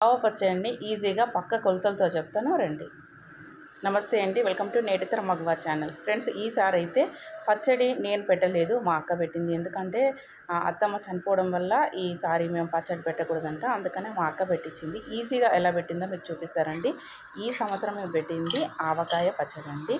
ఆవ పచ్చడిని ఈజీగా పక్క కొలతలతో చెప్తాను రండి. నమస్తే అండి వెల్కమ్ టు నేటితర మగవా ఛానల్. ఫ్రెండ్స్ ఈసారి అయితే పచ్చడి నేను పెట్టలేదు మా అక్క పెట్టింది. ఎందుకంటే అత్తమ్మ చనిపోవడం వల్ల ఈసారి మేము పచ్చడి పెట్టకూడదంట అందుకనే మా అక్క పెట్టించింది. ఈజీగా ఎలా పెట్టిందో మీకు చూపిస్తారండి ఈ సంవత్సరం మేము పెట్టింది ఆవకాయ పచ్చడి అండి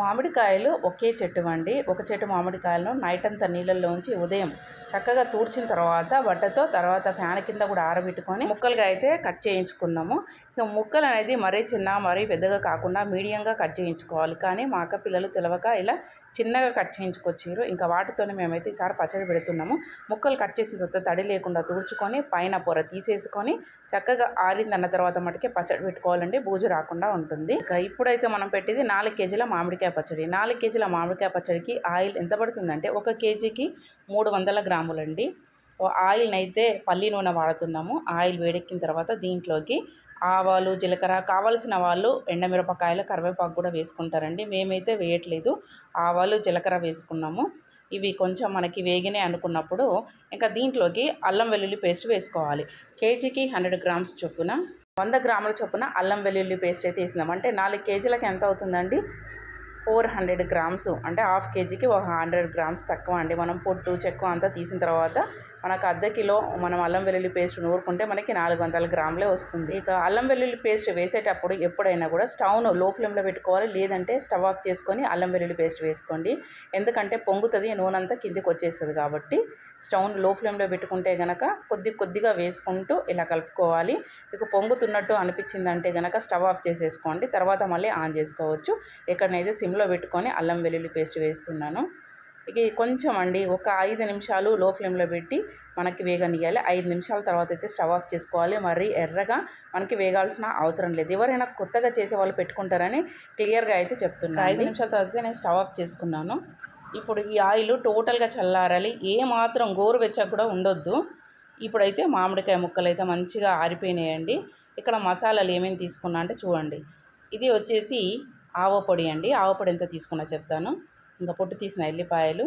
మామిడికాయలు ఒకే చెట్టు అండి ఒక చెట్టు మామిడికాయలను నైట్ అంతా నీళ్ళల్లోంచి ఉదయం చక్కగా తూడ్చిన తర్వాత బట్టతో తర్వాత ఫ్యాన్ కింద కూడా ఆరబెట్టుకొని ముక్కలుగా అయితే కట్ చేయించుకున్నాము. ఇక ముక్కలు అనేది మరీ చిన్న మరీ పెద్దగా కాకుండా మీడియంగా కట్ చేయించుకోవాలి. కానీ మా అక్క పిల్లలు తెలవక ఇలా చిన్నగా కట్ చేయించుకొచ్చారు ఇంకా వాటితోనే మేమైతే ఈసారి పచ్చడి పెడుతున్నాము. ముక్కలు కట్ చేసిన తర్వాత తడి లేకుండా తుడుచుకొని పైన పొర తీసేసుకొని చక్కగా ఆరిందన్న తర్వాత మటుకే పచ్చడి పెట్టుకోవాలండి. బూజు రాకుండా ఉంటుంది. ఇక ఇప్పుడైతే మనం పెట్టేది నాలుగు కేజీల మామిడికాయ పచ్చడి. నాలుగు కేజీల మామిడికాయ పచ్చడికి ఆయిల్ ఎంత పడుతుందంటే ఒక కేజీకి మూడు వందల గ్రాములండి. ఆయిల్ని అయితే పల్లి నూనె వాడుతున్నాము. ఆయిల్ వేడెక్కిన తర్వాత దీంట్లోకి ఆవాలు జీలకర్ర కావాల్సిన వాళ్ళు ఎండమిరపకాయలు కరివేపాకు కూడా వేసుకుంటారండి. మేమైతే వేయట్లేదు. ఆవాలు జీలకర్ర వేసుకున్నాము. ఇవి కొంచెం మనకి వేగినాయి అనుకున్నప్పుడు ఇంకా దీంట్లోకి అల్లం వెల్లుల్లి పేస్ట్ వేసుకోవాలి. కేజీకి హండ్రెడ్ గ్రామ్స్ చొప్పున వంద గ్రాముల చొప్పున అల్లం వెల్లుల్లి పేస్ట్ అయితే వేసినాం అంటే నాలుగు కేజీలకు ఎంత అవుతుందండి? ఫోర్ హండ్రెడ్ గ్రామ్స్ అంటే హాఫ్ కేజీకి ఒక హండ్రెడ్ గ్రామ్స్ తక్కువ అండి. మనం పొట్టు చెక్కు అంతా తీసిన తర్వాత మనకు అర్ధ కిలో మనం అల్లం వెల్లుల్లి పేస్ట్ నూరుకుంటే మనకి నాలుగు వందల గ్రాములే వస్తుంది. ఇక అల్లం వెల్లుల్లి పేస్ట్ వేసేటప్పుడు ఎప్పుడైనా కూడా స్టవ్ను లో ఫ్లేమ్లో పెట్టుకోవాలి. లేదంటే స్టవ్ ఆఫ్ చేసుకొని అల్లం వెల్లుల్లి పేస్ట్ వేసుకోండి. ఎందుకంటే పొంగుతుంది నూనె అంతా కిందికి వచ్చేస్తుంది కాబట్టి స్టవ్ను లో ఫ్లేమ్లో పెట్టుకుంటే గనక కొద్ది కొద్దిగా వేసుకుంటూ ఇలా కలుపుకోవాలి. మీకు పొంగుతున్నట్టు అనిపించిందంటే గనక స్టవ్ ఆఫ్ చేసేసుకోండి. తర్వాత మళ్ళీ ఆన్ చేసుకోవచ్చు. ఎక్కడనైతే సిమ్లో పెట్టుకొని అల్లం వెల్లుల్లి పేస్ట్ వేస్తున్నాను ఇక కొంచెం అండి ఒక ఐదు నిమిషాలు లో ఫ్లేమ్లో పెట్టి మనకి వేగనియాలి ఐదు నిమిషాల తర్వాత అయితే స్టవ్ ఆఫ్ చేసుకోవాలి. మరీ ఎర్రగా మనకి వేగాల్సిన అవసరం లేదు. ఎవరైనా కొత్తగా చేసే వాళ్ళు పెట్టుకుంటారని క్లియర్గా అయితే చెప్తున్నాను. ఐదు నిమిషాల తర్వాత నేను స్టవ్ ఆఫ్ చేసుకున్నాను. ఇప్పుడు ఈ ఆయిల్ టోటల్గా చల్లారాలి. ఏ మాత్రం గోరువెచ్చగా కూడా ఉండొద్దు. ఇప్పుడైతే మామిడికాయ ముక్కలు అయితే మంచిగా ఆరిపోయినాయండి. ఇక్కడ మసాలాలు ఏమేమి తీసుకున్నా అంటే చూడండి. ఇది వచ్చేసి ఆవ పొడి అండి. ఆవ పొడి ఎంత తీసుకున్నా చెప్తాను. ఇంకా పొట్టు తీసిన ఎల్లిపాయలు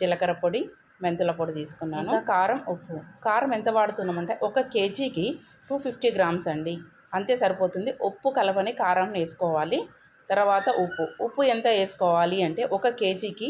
జీలకర్ర పొడి మెంతుల పొడి తీసుకున్నాను. కారం ఉప్పు. కారం ఎంత వాడుతున్నామంటే ఒక కేజీకి టూ ఫిఫ్టీ గ్రామ్స్ అండి. అంతే సరిపోతుంది. ఉప్పు కలపని కారం వేసుకోవాలి. తర్వాత ఉప్పు. ఉప్పు ఎంత వేసుకోవాలి అంటే ఒక కేజీకి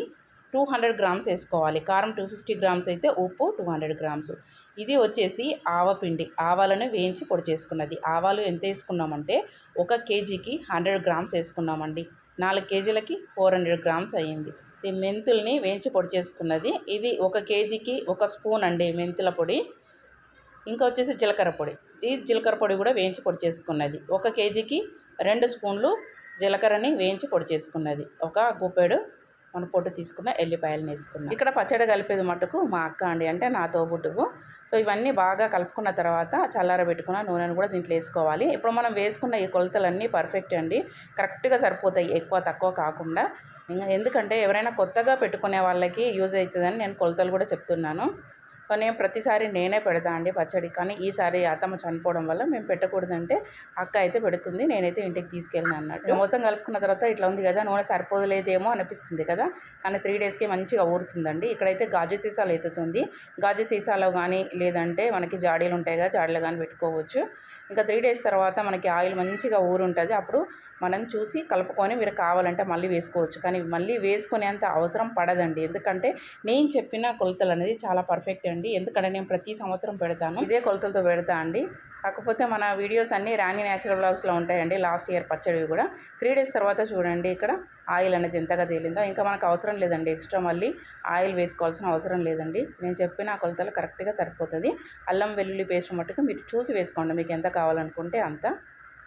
టూ హండ్రెడ్ గ్రామ్స్ వేసుకోవాలి. కారం టూ ఫిఫ్టీ గ్రామ్స్ అయితే ఉప్పు టూ హండ్రెడ్ గ్రామ్స్. ఇది వచ్చేసి ఆవపిండి ఆవాలను వేయించి పొడి చేసుకున్నది. ఆవాలు ఎంత వేసుకున్నామంటే ఒక కేజీకి హండ్రెడ్ గ్రామ్స్ వేసుకున్నామండి. నాలుగు కేజీలకి ఫోర్ హండ్రెడ్ గ్రామ్స్ అయ్యింది. ఇది మెంతుల్ని వేయించి పొడి చేసుకున్నది. ఇది ఒక కేజీకి ఒక స్పూన్ అండి మెంతుల పొడి. ఇంకా వచ్చేసి జీలకర్ర పొడి. ఈ జీలకర్ర పొడి కూడా వేయించి పొడి చేసుకున్నది. ఒక కేజీకి రెండు స్పూన్లు జీలకర్రని వేయించి పొడి చేసుకున్నది. ఒక గుప్పెడు మన పొట్టు తీసుకున్న ఎల్లిపాయలు వేసుకున్నాం. ఇక్కడ పచ్చడి కలిపేది మటుకు మా అక్క అండి. అంటే నా తోబుట్టుకు సో ఇవన్నీ బాగా కలుపుకున్న తర్వాత చల్లారబెట్టుకున్న నూనెను కూడా దీంట్లో వేసుకోవాలి. ఇప్పుడు మనం వేసుకున్న ఈ కొలతలన్నీ పర్ఫెక్ట్ అండి. కరెక్ట్గా సరిపోతాయి. ఎక్కువ తక్కువ కాకుండా. ఇంకా ఎందుకంటే ఎవరైనా కొత్తగా పెట్టుకునే వాళ్ళకి యూజ్ అవుతుందని నేను కొలతలు కూడా చెప్తున్నాను. కానీ నేను ప్రతిసారి నేనే పెడతా అండి పచ్చడి. కానీ ఈసారి అత్తమ్మ చనిపోవడం వల్ల మేము పెట్టకూడదంటే అక్క అయితే పెడుతుంది నేనైతే ఇంటికి తీసుకెళ్ళిన అన్నట్టు. మొత్తం కలుపుకున్న తర్వాత ఇట్లా ఉంది కదా నూనె సరిపోదలేదేమో అనిపిస్తుంది కదా కానీ త్రీ డేస్కి మంచిగా ఊరుతుందండి. ఇక్కడైతే గాజు సీసాలు ఎత్తుతుంది. గాజు సీసాలో కానీ లేదంటే మనకి జాడీలు ఉంటాయి కదా జాడీలు కానీ పెట్టుకోవచ్చు. ఇంకా త్రీ డేస్ తర్వాత మనకి ఆయిల్ మంచిగా ఊరు ఉంటుంది అప్పుడు మనం చూసి కలుపుకొని మీరు కావాలంటే మళ్ళీ వేసుకోవచ్చు. కానీ మళ్ళీ వేసుకునేంత అవసరం పడదండి. ఎందుకంటే నేను చెప్పిన కొలతలు అనేది చాలా పర్ఫెక్ట్ అండి. ఎందుకంటే నేను ప్రతి సంవత్సరం పెడతాను. ఇదే కొలతలతో పెడతా అండి. కాకపోతే మన వీడియోస్ అన్నీ రాణి న్యాచురల్ బ్లాగ్స్లో ఉంటాయండి. లాస్ట్ ఇయర్ పచ్చడివి కూడా. త్రీ డేస్ తర్వాత చూడండి ఇక్కడ ఆయిల్ అనేది ఎంతగా తేలిందో. ఇంకా మనకు అవసరం లేదండి. ఎక్స్ట్రా మళ్ళీ ఆయిల్ వేసుకోవాల్సిన అవసరం లేదండి. నేను చెప్పిన కొలతలు కరెక్ట్గా సరిపోతుంది. అల్లం వెల్లుల్లి పేస్ట్ మట్టుకు మీరు చూసి వేసుకోండి. మీకు ఎంత కావాలనుకుంటే అంత.